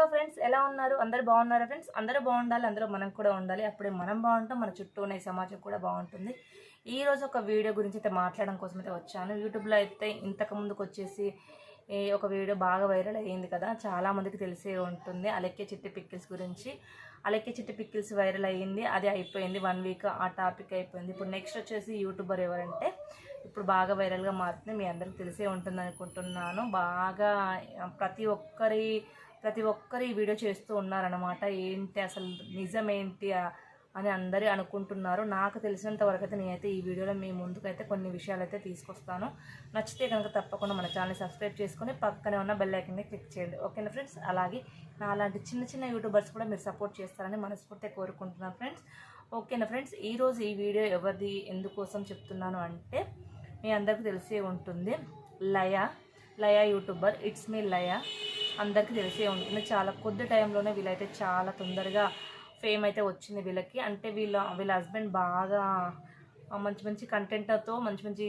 Hello friends ఎలా ఉన్నారు? అందరూ బాగున్నారా ఫ్రెండ్స్? అందరూ బాగుండాలి అందరూ మనం కూడా ఉండాలి. అప్పుడే మనం బాగుంటాం మన చుట్టూ ఉన్న సమాజం కూడా బాగుంటుంది. ఈ రోజు ఒక వీడియో గురించి అయితే మాట్లాడడం కోసం అయితే వచ్చాను. యూట్యూబ్లో అయితే ఇంతకు ముందుకు వచ్చేసి ఒక వీడియో బాగా వైరల్ అయ్యింది కదా. చాలామందికి తెలిసే ఉంటుంది. అలెక్కే చిట్టి పిక్కిల్స్ గురించి. అలెక్కే చిట్టి పిక్కిల్స్ వైరల్ అయ్యింది. అది అయిపోయింది వన్ వీక్ ఆ టాపిక్ అయిపోయింది. ఇప్పుడు నెక్స్ట్ వచ్చేసి యూట్యూబర్ ఎవరంటే ఇప్పుడు బాగా వైరల్గా మారుతుంది. మీ అందరికి తెలిసే ఉంటుంది అనుకుంటున్నాను బాగా ప్రతి ఒక్కరి ప్రతి ఒక్కరు ఈ వీడియో చేస్తూ ఉన్నారనమాట ఏంటి అసలు నిజం ఏంటి అని అందరూ అనుకుంటున్నారు. నాకు తెలిసినంత వరకు అయితే నేనైతే ఈ వీడియోలో మీ ముందుకైతే కొన్ని విషయాలు అయితే తీసుకొస్తాను. నచ్చితే కనుక తప్పకుండా మన ఛానల్ సబ్స్క్రైబ్ చేసుకొని పక్కనే ఉన్న బెల్ ఐకన్ని క్లిక్ చేయండి. ఓకేనా ఫ్రెండ్స్? అలాగే నా అలాంటి చిన్న చిన్న యూట్యూబర్స్ కూడా మీరు సపోర్ట్ చేస్తారని మనస్ఫూర్తిగా కోరుకుంటున్నాను ఫ్రెండ్స్. ఓకేనా ఫ్రెండ్స్? ఈరోజు ఈ వీడియో ఎవరిది ఎందుకోసం చెప్తున్నాను అంటే మీ అందరికీ తెలిసే ఉంటుంది. Laya Laya YouTuber. It's me Laya. అందరికీ తెలిసే ఉంటుంది. చాలా కొద్ది టైంలోనే వీళ్ళైతే చాలా తొందరగా ఫేమ్ అయితే వచ్చింది వీళ్ళకి. అంటే వీళ్ళ వీళ్ళ హస్బెండ్ బాగా మంచి మంచి కంటెంట్తో మంచి మంచి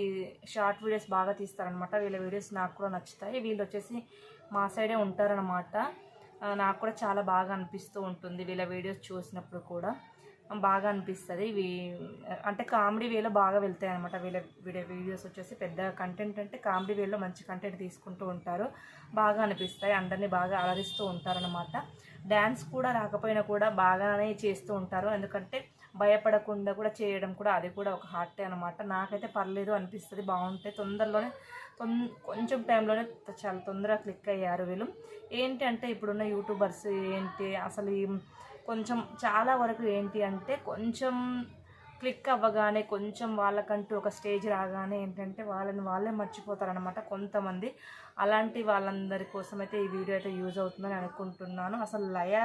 షార్ట్ వీడియోస్ బాగా తీస్తారనమాట వీళ్ళ వీడియోస్ నాకు కూడా నచ్చుతాయి. వీళ్ళు వచ్చేసి మా సైడే ఉంటారనమాట నాకు కూడా చాలా బాగా అనిపిస్తూ ఉంటుంది వీళ్ళ వీడియోస్ చూసినప్పుడు కూడా. బాగా అనిపిస్తుంది. ఇవి అంటే కామెడీ వేలో బాగా వెళ్తాయి అనమాట వీళ్ళ వీడియో వీడియోస్ వచ్చేసి పెద్ద కంటెంట్ అంటే కామెడీ వేలో మంచి కంటెంట్ తీసుకుంటూ ఉంటారు. బాగా అనిపిస్తాయి. అందరినీ బాగా అలరిస్తూ ఉంటారనమాట డ్యాన్స్ కూడా రాకపోయినా కూడా బాగానే చేస్తూ ఉంటారు. ఎందుకంటే భయపడకుండా కూడా చేయడం కూడా అది కూడా ఒక హార్టే అనమాట నాకైతే పర్లేదు అనిపిస్తుంది. బాగుంటాయి తొందరలోనే తొం కొంచెం టైంలోనే చాలా తొందరగా క్లిక్ అయ్యారు వీళ్ళు. ఏంటి అంటే ఇప్పుడున్న యూట్యూబర్స్ ఏంటి? అసలు ఈ కొంచెం చాలా వరకు ఏంటి అంటే కొంచెం క్లిక్ అవ్వగానే కొంచెం వాళ్ళకంటూ ఒక స్టేజ్ రాగానే ఏంటంటే వాళ్ళని వాళ్ళే మర్చిపోతారనమాట కొంతమంది. అలాంటి వాళ్ళందరి కోసం అయితే ఈ వీడియో అయితే యూజ్ అవుతుందని అనుకుంటున్నాను. అసలు లయ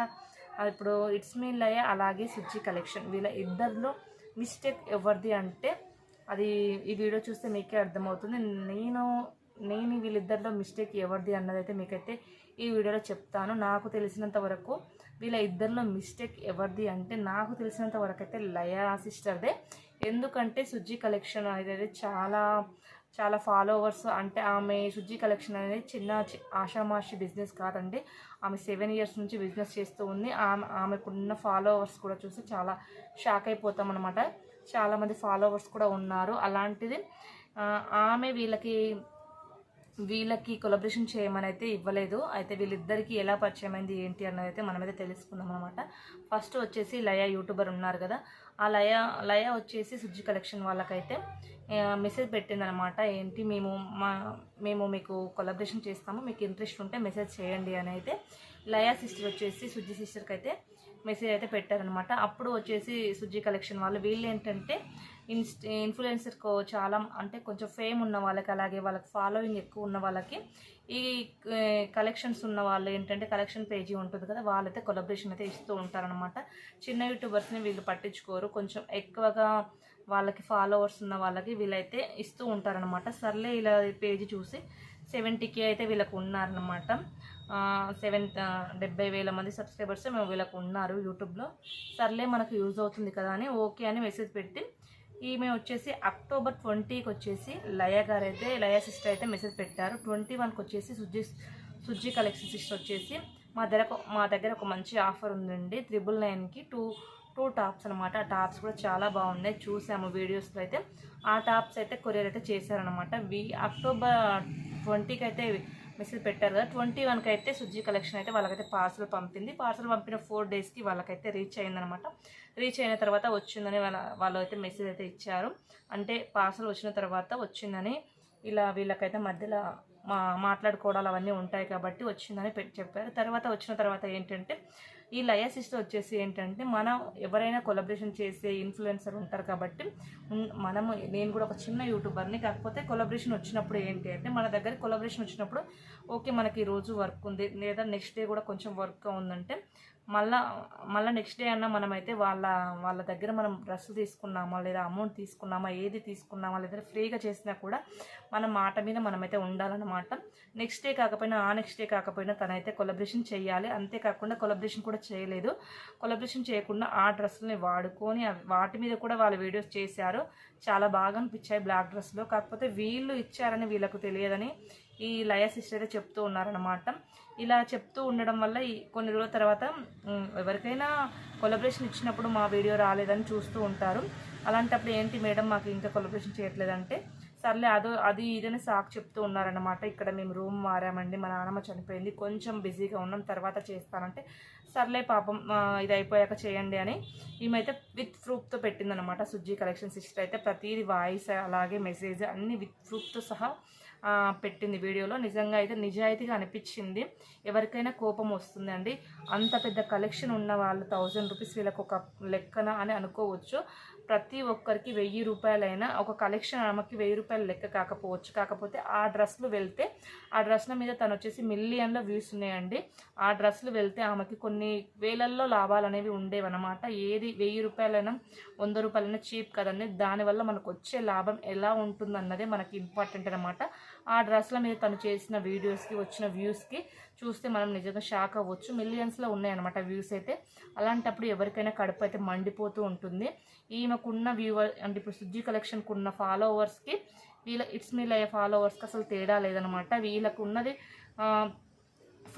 ఇప్పుడు ఇట్స్ మీ లయ అలాగే సుచి కలెక్షన్. వీళ్ళ ఇద్దరిలో మిస్టేక్ ఎవరిది అంటే అది ఈ వీడియో చూస్తే మీకే అర్థమవుతుంది. నేను నేను వీళ్ళిద్దరిలో మిస్టేక్ ఎవరిది అన్నదైతే మీకైతే ఈ వీడియోలో చెప్తాను. నాకు తెలిసినంత వరకు వీళ్ళ ఇద్దరిలో మిస్టేక్ ఎవరిది అంటే నాకు తెలిసినంత వరకు అయితే లయా సిస్టర్దే. ఎందుకంటే సుజ్జి కలెక్షన్ అనేది చాలా చాలా ఫాలోవర్స్ అంటే ఆమె సుజ్జి కలెక్షన్ అనేది చిన్న చి- ఆషామాషి బిజినెస్ కాదండి. ఆమె సెవెన్ ఇయర్స్ నుంచి బిజినెస్ చేస్తూ ఉంది. ఆమె ఆమెకున్న ఫాలోవర్స్ కూడా చూసి చాలా షాక్ అయిపోతాం అనమాట చాలామంది ఫాలోవర్స్ కూడా ఉన్నారు. అలాంటిది ఆమె వీళ్ళకి వీళ్ళకి కొలబరేషన్ చేయమని అయితే ఇవ్వలేదు. అయితే వీళ్ళిద్దరికి ఎలా పరిచయం అయింది ఏంటి అన్నది అయితే మనమైతే తెలుసుకుందాం అనమాట ఫస్ట్ వచ్చేసి లయ యూట్యూబర్ ఉన్నారు కదా. ఆ లయ లయ వచ్చేసి సుజ్జి కలెక్షన్ వాళ్ళకైతే మెసేజ్ పెట్టిందనమాట ఏంటి మేము మా మేము మీకు కొలబరేషన్ చేస్తాము. మీకు ఇంట్రెస్ట్ ఉంటే మెసేజ్ చేయండి అని అయితే లయా సిస్టర్ వచ్చేసి సుజ్జి సిస్టర్కి అయితే మెసేజ్ అయితే పెట్టారనమాట అప్పుడు వచ్చేసి సుజీ కలెక్షన్ వాళ్ళు వీళ్ళు ఏంటంటే ఇన్స్ట్ ఇన్ఫ్లుయెన్సర్కు చాలా అంటే కొంచెం ఫేమ్ ఉన్న వాళ్ళకి అలాగే వాళ్ళకి ఫాలోయింగ్ ఎక్కువ ఉన్న వాళ్ళకి ఈ కలెక్షన్స్ ఉన్న వాళ్ళు ఏంటంటే కలెక్షన్ పేజీ ఉంటుంది కదా వాళ్ళైతే కొలబరేషన్ అయితే ఇస్తూ ఉంటారనమాట చిన్న యూట్యూబర్స్ని వీళ్ళు పట్టించుకోరు. కొంచెం ఎక్కువగా వాళ్ళకి ఫాలోవర్స్ ఉన్న వాళ్ళకి వీళ్ళైతే ఇస్తూ ఉంటారనమాట సర్లే ఇలా పేజీ చూసి సెవెంటీకి అయితే వీళ్ళకు ఉన్నారనమాట సెవెన్ డెబ్బై వేల మంది సబ్స్క్రైబర్స్ మేము వీళ్ళకు ఉన్నారు యూట్యూబ్లో. సర్లే మనకు యూజ్ అవుతుంది కదా అని ఓకే అని మెసేజ్ పెట్టి ఈమె వచ్చేసి అక్టోబర్ ట్వంటీకి వచ్చేసి లయ గారు అయితే లయ సిస్టర్ అయితే మెసేజ్ పెట్టారు. ట్వంటీ వన్కి వచ్చేసి సుజ్జి సుజ్జి కలెక్షన్ సిస్టర్ వచ్చేసి మా దగ్గర మా దగ్గర ఒక మంచి ఆఫర్ ఉందండి. త్రిబుల్ నైన్కి టూ టూ టాప్స్ అనమాట ఆ టాప్స్ కూడా చాలా బాగున్నాయి. చూసాము వీడియోస్లో అయితే. ఆ టాప్స్ అయితే కొరియర్ అయితే చేశారనమాట వి అక్టోబర్ ట్వంటీకి అయితే మెసేజ్ పెట్టారు కదా ట్వంటీ వన్కి అయితే సుజీ కలెక్షన్ అయితే వాళ్ళకైతే పార్సల్ పంపింది. పార్సల్ పంపిన ఫోర్ డేస్కి వాళ్ళకైతే రీచ్ అయిందనమాట రీచ్ అయిన తర్వాత వచ్చిందని వాళ్ళ వాళ్ళు అయితే మెసేజ్ అయితే ఇచ్చారు. అంటే పార్సల్ వచ్చిన తర్వాత వచ్చిందని ఇలా వీళ్ళకైతే మధ్యలో మా మాట్లాడుకోవడాలు అవన్నీ ఉంటాయి కాబట్టి వచ్చిందని పెట్టి చెప్పారు. తర్వాత వచ్చిన తర్వాత ఏంటంటే ఈ లయ సిస్టర్ వచ్చేసి ఏంటంటే మనం ఎవరైనా కొలబరేషన్ చేసే ఇన్ఫ్లుయెన్సర్ ఉంటారు కాబట్టి మనము నేను కూడా ఒక చిన్న యూట్యూబర్ని కాకపోతే కొలబరేషన్ వచ్చినప్పుడు ఏంటి అంటే మన దగ్గర కొలబరేషన్ వచ్చినప్పుడు ఓకే మనకి ఈరోజు రోజు వర్క్ ఉంది లేదా నెక్స్ట్ డే కూడా కొంచెం వర్క్ ఉందంటే మళ్ళా మళ్ళీ నెక్స్ట్ డే అన్న మనమైతే వాళ్ళ వాళ్ళ దగ్గర మనం డ్రెస్ తీసుకున్నామా లేదా అమౌంట్ తీసుకున్నామా ఏది తీసుకున్నామా లేదా ఫ్రీగా చేసినా కూడా మన మాట మీద మనమైతే ఉండాలన్నమాట. నెక్స్ట్ డే కాకపోయినా ఆ నెక్స్ట్ డే కాకపోయినా తనైతే కొలబరేషన్ చేయాలి. అంతేకాకుండా కొలబ్రేషన్ కూడా చేయలేదు. కొలబరేషన్ చేయకుండా ఆ డ్రెస్సుల్ని వాడుకొని వాటి మీద కూడా వాళ్ళు వీడియోస్ చేశారు. చాలా బాగా అనిపించాయి బ్లాక్ డ్రెస్లో కాకపోతే వీళ్ళు ఇచ్చారని వీళ్ళకు తెలియదని ఈ లయ సిస్టర్ అయితే చెప్తూ ఉన్నారనమాట ఇలా చెప్తూ ఉండడం వల్ల ఈ కొన్ని రోజుల తర్వాత ఎవరికైనా కొలబరేషన్ ఇచ్చినప్పుడు మా వీడియో రాలేదని చూస్తూ ఉంటారు. అలాంటప్పుడు ఏంటి మేడం మాకు ఇంకా కొలబరేషన్ చేయట్లేదంటే సర్లే అదో అది ఇదని సాకు చెప్తూ ఉన్నారనమాట ఇక్కడ మేము రూమ్ మారామండి మా నాన్నమ్మ చనిపోయింది కొంచెం బిజీగా ఉన్నాం తర్వాత చేస్తానంటే సర్లే పాపం ఇది అయిపోయాక చేయండి అని ఈమెయితే విత్ ప్రూఫ్తో పెట్టిందనమాట సుజ్జీ కలెక్షన్ సిస్టర్ అయితే ప్రతిదీ వాయిస్ అలాగే మెసేజ్ అన్ని విత్ ప్రూఫ్తో సహా పెట్టింది వీడియోలో. నిజంగా అయితే నిజాయితీగా అనిపించింది. ఎవరికైనా కోపం వస్తుందండి. అంత పెద్ద కలెక్షన్ ఉన్న వాళ్ళు థౌజండ్ రూపీస్ వీళ్ళకి ఒక లెక్కన అని అనుకోవచ్చు. ప్రతి ఒక్కరికి వెయ్యి రూపాయలైనా ఒక కలెక్షన్ ఆమెకి వెయ్యి రూపాయల లెక్క కాకపోవచ్చు. కాకపోతే ఆ డ్రెస్లు వెళ్తే ఆ డ్రెస్ల మీద తను వచ్చేసి మిలియన్లో వ్యూస్ ఉన్నాయండి. ఆ డ్రెస్లు వెళ్తే ఆమెకి కొన్ని వేలల్లో లాభాలు అనేవి ఉండేవన్నమాట. ఏది వెయ్యి రూపాయలైనా వంద రూపాయలైనా చీప్ కదండి. దానివల్ల మనకు వచ్చే లాభం ఎలా ఉంటుందన్నదే మనకి ఇంపార్టెంట్ అనమాట ఆ డ్రెస్ల మీద తను చేసిన వీడియోస్కి వచ్చిన వ్యూస్కి చూస్తే మనం నిజంగా షాక్ అవ్వచ్చు. మిలియన్స్లో ఉన్నాయన్నమాట వ్యూస్ అయితే. అలాంటప్పుడు ఎవరికైనా కడుపు అయితే మండిపోతూ ఉంటుంది. ఈమెకున్న వ్యూవర్ అంటే ఇప్పుడు సుజ్జీ కలెక్షన్కి ఉన్న ఫాలోవర్స్కి వీళ్ళ ఇట్స్ మీ లయ ఫాలోవర్స్కి అసలు తేడా లేదనమాట వీళ్ళకు ఉన్నది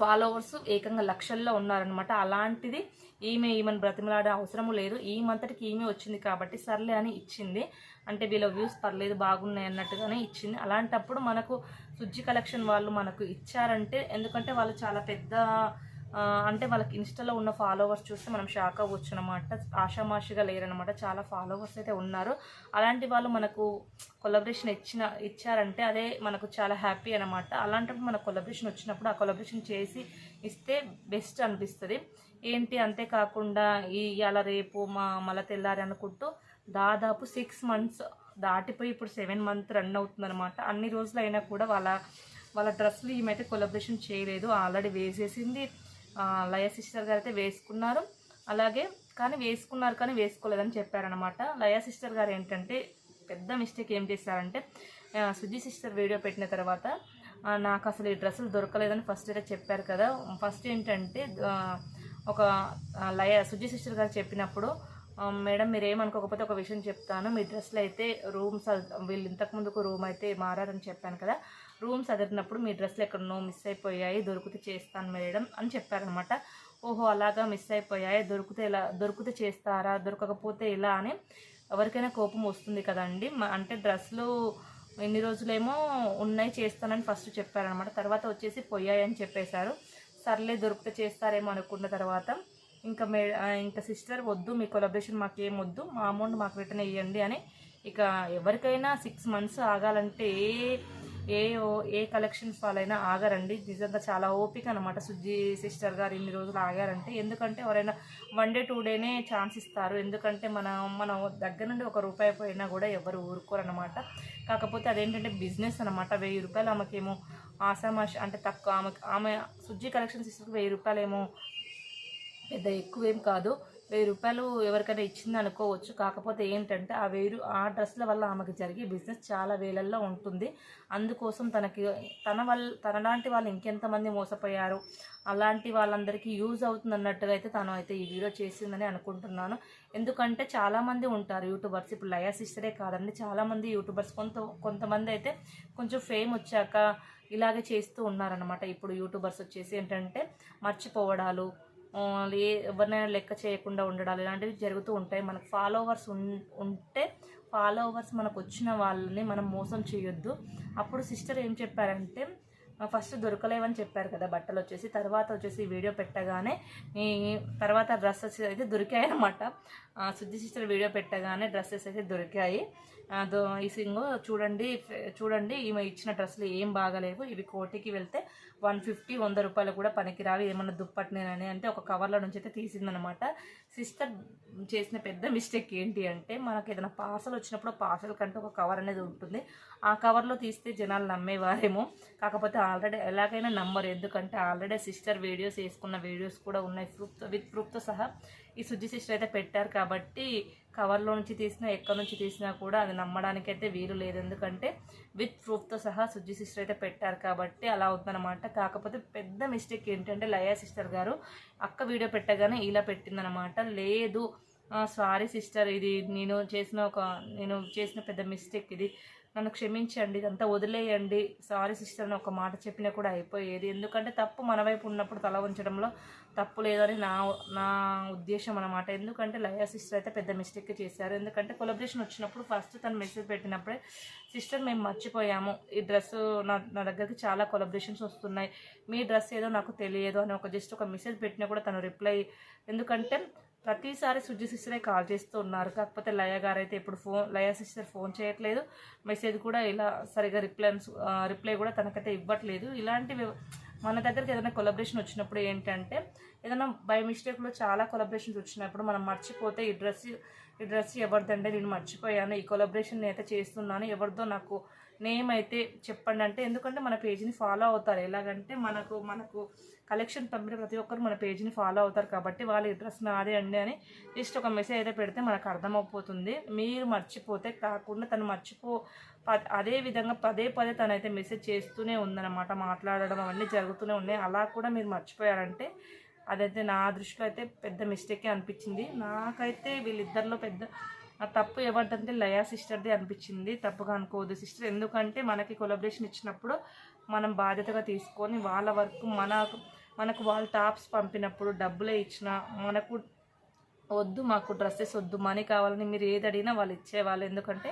ఫాలోవర్స్ ఏకంగా లక్షల్లో ఉన్నారనమాట అలాంటిది ఈమె ఈమెను బ్రతిమలాడే అవసరము లేదు. ఈమంతటికి ఈమె వచ్చింది కాబట్టి సర్లే అని ఇచ్చింది. అంటే వీళ్ళ వ్యూస్ పర్లేదు బాగున్నాయి అన్నట్టుగానే ఇచ్చింది. అలాంటప్పుడు మనకు సుజ్జి కలెక్షన్ వాళ్ళు మనకు ఇచ్చారంటే ఎందుకంటే వాళ్ళు చాలా పెద్ద అంటే వాళ్ళకి ఇన్స్టాలో ఉన్న ఫాలోవర్స్ చూస్తే మనం షాక్ అవ్వచ్చు అనమాట ఆషామాషిగా లేరనమాట. చాలా ఫాలోవర్స్ అయితే ఉన్నారు. అలాంటి వాళ్ళు మనకు కొలబరేషన్ ఇచ్చిన ఇచ్చారంటే అదే మనకు చాలా హ్యాపీ అనమాట. అలాంటప్పుడు మన కొలబరేషన్ వచ్చినప్పుడు ఆ కొలబరేషన్ చేసి ఇస్తే బెస్ట్ అనిపిస్తుంది. ఏంటి అంతేకాకుండా ఈ ఇవాళ రేపు మా మళ్ళీ తెల్లారి అనుకుంటూ దాదాపు సిక్స్ మంత్స్ దాటిపోయి ఇప్పుడు సెవెన్ మంత్ రన్ అవుతుందన్నమాట అన్ని రోజులు అయినా కూడా వాళ్ళ వాళ్ళ డ్రెస్సులు ఈమెయితే కొలబరేషన్ చేయలేదు. ఆల్రెడీ వేసేసింది. లయ సిస్టర్ గారు అయితే వేసుకున్నారు. అలాగే కానీ వేసుకున్నారు కానీ వేసుకోలేదని చెప్పారనమాట లయ సిస్టర్ గారు ఏంటంటే పెద్ద మిస్టేక్ ఏం చేశారంటే సుజీ సిస్టర్ వీడియో పెట్టిన తర్వాత నాకు అసలు ఈ డ్రెస్సులు దొరకలేదని ఫస్ట్ అయితే చెప్పారు కదా. ఫస్ట్ ఏంటంటే ఒక లయ సుజీ సిస్టర్ గారు చెప్పినప్పుడు మేడం మీరు ఏమనుకోకపోతే ఒక విషయం చెప్తాను. మీ డ్రెస్సులు అయితే రూమ్స్ వీళ్ళు ఇంతకు ముందుకు రూమ్ అయితే మారారని చెప్పాను కదా. రూమ్స్ అదిరినప్పుడు మీ డ్రెస్సులు ఎక్కడనో మిస్ అయిపోయాయి దొరికితే చేస్తాను మేడం అని చెప్పారనమాట. ఓహో అలాగా మిస్ అయిపోయాయి దొరికితే ఇలా దొరికితే చేస్తారా దొరకకపోతే ఇలా అని ఎవరికైనా కోపం వస్తుంది కదండి. అంటే డ్రెస్సులు ఎన్ని రోజులేమో ఉన్నాయి చేస్తానని ఫస్ట్ చెప్పారనమాట. తర్వాత వచ్చేసి పోయాయి అని చెప్పేశారు. సర్లే దొరికితే చేస్తారేమో అనుకున్న తర్వాత ఇంకా మే ఇంకా సిస్టర్ వద్దు మీ కొలబ్రేషన్ మాకు ఏం వద్దు మా అమౌంట్ మాకు రిటర్న్ ఇవ్వండి అని ఇక ఎవరికైనా సిక్స్ మంత్స్ ఆగాలంటే ఏ ఏ ఓ- ఏ కలెక్షన్స్ వాళ్ళైనా ఆగారండి. నిజంగా చాలా ఓపిక అనమాట సుజ్జి సిస్టర్ గారు ఇన్ని రోజులు ఆగారంటే. ఎందుకంటే ఎవరైనా వన్ డే టూ డేనే ఛాన్స్ ఇస్తారు. ఎందుకంటే మన మన దగ్గర నుండి ఒక రూపాయి పోయినా కూడా ఎవరు ఊరుకోరనమాట కాకపోతే అదేంటంటే బిజినెస్ అనమాట వెయ్యి రూపాయలు ఆమెకేమో ఆసామాష అంటే తక్కువ ఆమె ఆమె సుజ్జి కలెక్షన్స్ సిస్టర్కి వెయ్యి రూపాయలేమో పెద్ద ఎక్కువేం కాదు. వెయ్యి రూపాయలు ఎవరికైనా ఇచ్చింది అనుకోవచ్చు. కాకపోతే ఏంటంటే ఆ వెయ్యి ఆ డ్రెస్ల వల్ల ఆమెకి జరిగే బిజినెస్ చాలా వేలల్లో ఉంటుంది. అందుకోసం తనకి తన వల్ల తనలాంటి వాళ్ళు ఇంకెంతమంది మోసపోయారు? అలాంటి వాళ్ళందరికీ యూజ్ అవుతుంది అన్నట్టుగా అయితే తను అయితే ఈ వీడియో చేసిందని అనుకుంటున్నాను. ఎందుకంటే చాలామంది ఉంటారు యూట్యూబర్స్. ఇప్పుడు లయా సిస్టరే కాదండి. చాలామంది యూట్యూబర్స్ కొంత కొంతమంది అయితే కొంచెం ఫేమ్ వచ్చాక ఇలాగే చేస్తూ ఉన్నారనమాట ఇప్పుడు యూట్యూబర్స్ వచ్చేసి ఏంటంటే మర్చిపోవడాలు ఏ ఎవరినైనా లెక్క చేయకుండా ఉండడాలు ఇలాంటివి జరుగుతూ ఉంటాయి. మనకు ఫాలోవర్స్ ఉంటే ఫాలోవర్స్ మనకు వచ్చిన వాళ్ళని మనం మోసం చేయొద్దు. అప్పుడు సిస్టర్ ఏం చెప్పారంటే ఫస్ట్ దొరకలేవని చెప్పారు కదా బట్టలు వచ్చేసి. తర్వాత వచ్చేసి వీడియో పెట్టగానే ఈ తర్వాత డ్రెస్సెస్ అయితే దొరికాయి అనమాట సుద్ది సిస్టర్ వీడియో పెట్టగానే డ్రెస్సెస్ అయితే దొరికాయి. దో ఈ సింగ్ చూడండి చూడండి ఈమె ఇచ్చిన డ్రెస్సులు ఏం బాగాలేవు. ఇవి కోటికి వెళ్తే వన్ ఫిఫ్టీ వంద రూపాయలు కూడా పనికిరావి. ఏమన్నా దుప్పట్నేనని అంటే ఒక కవర్లో నుంచి అయితే తీసిందనమాట. సిస్టర్ చేసిన పెద్ద మిస్టేక్ ఏంటి అంటే మనకు ఏదైనా పార్సల్ వచ్చినప్పుడు పార్సల్ కంటే ఒక కవర్ అనేది ఉంటుంది. ఆ కవర్లో తీస్తే జనాలు నమ్మేవారేమో. కాకపోతే ఆల్రెడీ ఎలాగైనా నమ్మరు. ఎందుకంటే ఆల్రెడీ సిస్టర్ వీడియోస్ వేసుకున్న వీడియోస్ కూడా ఉన్నాయి. ప్రూఫ్తో విత్ ప్రూఫ్తో సహా ఈ సుజ్జి సిస్టర్ అయితే పెట్టారు కాబట్టి కవర్లో నుంచి తీసినా ఎక్కడి నుంచి తీసినా కూడా అది నమ్మడానికి అయితే వీలు లేదు. ఎందుకంటే విత్ ప్రూఫ్తో సహా సుజ్జి సిస్టర్ అయితే పెట్టారు కాబట్టి అలా అవుతుందన్నమాట కాకపోతే పెద్ద మిస్టేక్ ఏంటంటే లయా సిస్టర్ గారు అక్క వీడియో పెట్టగానే ఇలా పెట్టిందనమాట లేదు సారీ సిస్టర్ ఇది నేను చేసిన ఒక నేను చేసిన పెద్ద మిస్టేక్ ఇది. నన్ను క్షమించండి ఇదంతా వదిలేయండి. సారీ సిస్టర్ అని ఒక మాట చెప్పినా కూడా అయిపోయేది. ఎందుకంటే తప్పు మన వైపు ఉన్నప్పుడు తల ఉంచడంలో తప్పు లేదని నా నా ఉద్దేశం అనమాట ఎందుకంటే లయా సిస్టర్ అయితే పెద్ద మిస్టేక్ చేశారు. ఎందుకంటే కొలబరేషన్ వచ్చినప్పుడు ఫస్ట్ తను మెసేజ్ పెట్టినప్పుడే సిస్టర్ మేము మర్చిపోయాము. ఈ డ్రెస్ నా నా దగ్గరికి చాలా కొలబరేషన్స్ వస్తున్నాయి. మీ డ్రెస్ ఏదో నాకు తెలియదు అని ఒక జస్ట్ ఒక మెసేజ్ పెట్టినా కూడా తను రిప్లై ఎందుకంటే ప్రతిసారి సుజి సిస్టరే కాల్ చేస్తూ ఉన్నారు. కాకపోతే లయ గారు అయితే ఇప్పుడు ఫోన్ లయ సిస్టర్ ఫోన్ చేయట్లేదు. మెసేజ్ కూడా ఇలా సరిగా రిప్లై రిప్లై కూడా తనకైతే ఇవ్వట్లేదు. ఇలాంటివి మన దగ్గరికి ఏదైనా కొలబరేషన్ వచ్చినప్పుడు ఏంటంటే ఏదైనా బై మిస్టేక్లో చాలా కొలబరేషన్స్ వచ్చినప్పుడు మనం మర్చిపోతే ఈ డ్రెస్ ఈ డ్రెస్ ఎవరిదంటే నేను మర్చిపోయాను. ఈ కొలబరేషన్ అయితే చేస్తున్నాను. ఎవరిదో నాకు నేమ్ అయితే చెప్పండి అంటే ఎందుకంటే మన పేజీని ఫాలో అవుతారు. ఎలాగంటే మనకు మనకు కలెక్షన్ పంపిన ప్రతి ఒక్కరు మన పేజీని ఫాలో అవుతారు కాబట్టి వాళ్ళ ఈ నాదే అండి అని జస్ట్ ఒక మెసేజ్ అయితే పెడితే మనకు అర్థమైపోతుంది మీరు మర్చిపోతే కాకుండా తను మర్చిపో అదే విధంగా పదే పదే తనైతే మెసేజ్ చేస్తూనే ఉందన్నమాట. మాట్లాడడం అవన్నీ జరుగుతూనే ఉన్నాయి. అలా కూడా మీరు మర్చిపోయారంటే అదైతే నా దృష్టిలో అయితే పెద్ద మిస్టేకే అనిపించింది. నాకైతే వీళ్ళిద్దరిలో పెద్ద ఆ తప్పు ఎవరిదంటే లయా సిస్టర్ది అనిపించింది. తప్పుగా అనుకోవద్దు సిస్టర్. ఎందుకంటే మనకి కొలబరేషన్ ఇచ్చినప్పుడు మనం బాధ్యతగా తీసుకొని వాళ్ళ వరకు మన మనకు వాళ్ళు టాప్స్ పంపినప్పుడు డబ్బులే ఇచ్చిన మనకు వద్దు మాకు డ్రెస్సెస్ వద్దు మనీ కావాలని మీరు ఏది అడిగినా వాళ్ళు ఇచ్చేవాళ్ళు. ఎందుకంటే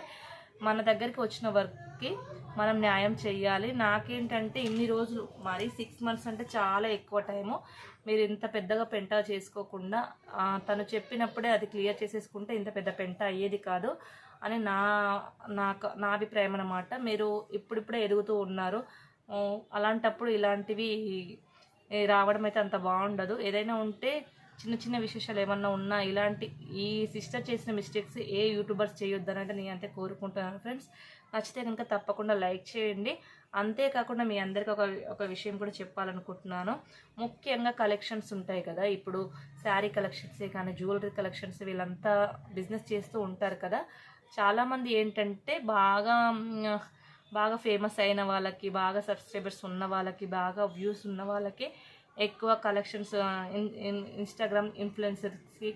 మన దగ్గరికి వచ్చిన వర్క్కి మనం న్యాయం చేయాలి. నాకేంటంటే ఇన్ని రోజులు మరి సిక్స్ మంత్స్ అంటే చాలా ఎక్కువ టైము. మీరు ఇంత పెద్దగా పెంట చేసుకోకుండా తను చెప్పినప్పుడే అది క్లియర్ చేసేసుకుంటే ఇంత పెద్ద పెంట అయ్యేది కాదు అని నా నాకు నా అభిప్రాయం అన్నమాట. మీరు ఇప్పుడిప్పుడే ఎదుగుతూ ఉన్నారు. అలాంటప్పుడు ఇలాంటివి రావడం అయితే అంత బాగుండదు. ఏదైనా ఉంటే చిన్న చిన్న విశేషాలు ఏమన్నా ఉన్నా ఇలాంటి ఈ సిస్టర్ చేసిన మిస్టేక్స్ ఏ యూట్యూబర్స్ చేయొద్దని అంటే నేను అంతే కోరుకుంటున్నాను ఫ్రెండ్స్ నచ్చితే కనుక తప్పకుండా లైక్ చేయండి. అంతేకాకుండా మీ అందరికీ ఒక ఒక విషయం కూడా చెప్పాలనుకుంటున్నాను. ముఖ్యంగా కలెక్షన్స్ ఉంటాయి కదా ఇప్పుడు శారీ కలెక్షన్సే కానీ జ్యువెలరీ కలెక్షన్స్ వీళ్ళంతా బిజినెస్ చేస్తూ ఉంటారు కదా. చాలామంది ఏంటంటే బాగా బాగా ఫేమస్ అయిన వాళ్ళకి బాగా సబ్స్క్రైబర్స్ ఉన్న వాళ్ళకి బాగా వ్యూస్ ఉన్న వాళ్ళకి ఎక్కువ కలెక్షన్స్ ఇన్స్టాగ్రామ్ ఇన్ఫ్లుయెన్సర్స్కి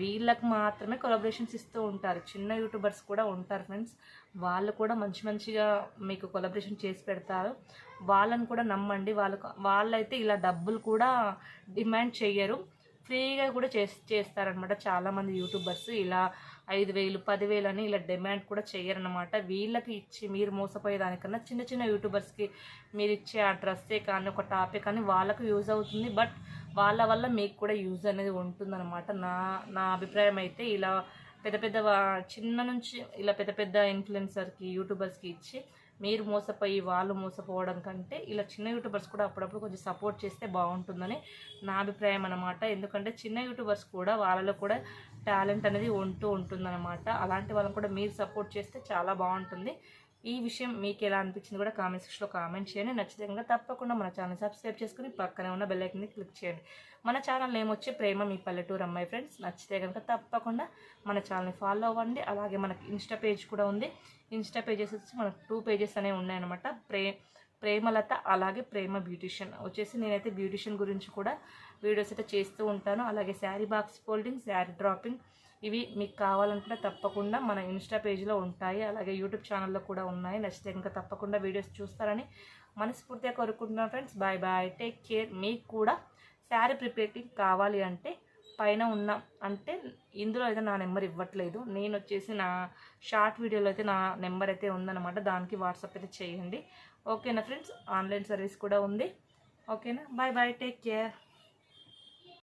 వీళ్ళకి మాత్రమే కొలబరేషన్స్ ఇస్తూ ఉంటారు. చిన్న యూట్యూబర్స్ కూడా ఉంటారు ఫ్రెండ్స్ వాళ్ళు కూడా మంచి మంచిగా మీకు కొలబరేషన్ చేసి పెడతారు. వాళ్ళని కూడా నమ్మండి. వాళ్ళకు వాళ్ళైతే ఇలా డబ్బులు కూడా డిమాండ్ చేయరు ఫ్రీగా కూడా చేస్ చేస్తారనమాట చాలామంది యూట్యూబర్స్ ఇలా ఐదు వేలు పదివేలు అని ఇలా డిమాండ్ కూడా చేయరనమాట వీళ్ళకి ఇచ్చి మీరు మోసపోయేదానికన్నా చిన్న చిన్న యూట్యూబర్స్కి మీరు ఇచ్చే ఆ డ్రెస్సే కానీ ఒక టాపిక్ కానీ వాళ్ళకు యూజ్ అవుతుంది. బట్ వాళ్ళ వల్ల మీకు కూడా యూజ్ అనేది ఉంటుందన్నమాట. నా నా అభిప్రాయం అయితే ఇలా పెద్ద పెద్ద చిన్న నుంచి ఇలా పెద్ద పెద్ద ఇన్ఫ్లుయెన్సర్కి యూట్యూబర్స్కి ఇచ్చి మీరు మోసపోయి వాళ్ళు మోసపోవడం కంటే ఇలా చిన్న యూట్యూబర్స్ కూడా అప్పుడప్పుడు కొంచెం సపోర్ట్ చేస్తే బాగుంటుందని నా అభిప్రాయం అనమాట ఎందుకంటే చిన్న యూట్యూబర్స్ కూడా వాళ్ళలో కూడా టాలెంట్ అనేది ఉంటూ ఉంటుందన్నమాట. అలాంటి వాళ్ళని కూడా మీరు సపోర్ట్ చేస్తే చాలా బాగుంటుంది. ఈ విషయం మీకు ఎలా అనిపించింది కూడా కామెంట్ సెక్షన్లో కామెంట్ చేయండి. నచ్చితే కనుక తప్పకుండా మన ఛానల్ సబ్స్క్రైబ్ చేసుకుని పక్కనే ఉన్న బెల్లైకన్ని క్లిక్ చేయండి. మన ఛానల్ ఏమొచ్చి ప్రేమ మీ పల్లెటూరు అమ్మాయి ఫ్రెండ్స్. నచ్చితే కనుక తప్పకుండా మన ఛానల్ని ఫాలో అవ్వండి. అలాగే మనకి ఇన్స్టా పేజ్ కూడా ఉంది. ఇన్స్టా పేజెస్ వచ్చి మనకు టూ పేజెస్ అనేవి ఉన్నాయన్నమాట. ప్రే ప్రేమలత అలాగే ప్రేమ బ్యూటిషియన్. వచ్చేసి నేనైతే బ్యూటిషియన్ గురించి కూడా వీడియోస్ అయితే చేస్తూ ఉంటాను. అలాగే sari box folding sari draping ఇవి మీకు కావాలనుకుంటే తప్పకుండా మన ఇన్స్టా పేజ్లో ఉంటాయి. అలాగే యూట్యూబ్ ఛానల్లో కూడా ఉన్నాయి. నచ్చితే ఇంకా తప్పకుండా వీడియోస్ చూస్తారని మనస్ఫూర్తిగా కోరుకుంటున్నాను friends. Bye bye. Take care. మీకు కూడా శారీ ప్రిపేరింగ్ కావాలి అంటే పైన ఉన్న అంటే ఇందులో అయితే నా నెంబర్ ఇవ్వట్లేదు. నేను వచ్చేసి నా షార్ట్ వీడియోలో అయితే నా నెంబర్ అయితే ఉందన్నమాట. దానికి వాట్సాప్ అయితే చేయండి. ఓకేనా ఫ్రెండ్స్? ఆన్లైన్ సర్వీస్ కూడా ఉంది. ఓకేనా? Bye bye. Take care.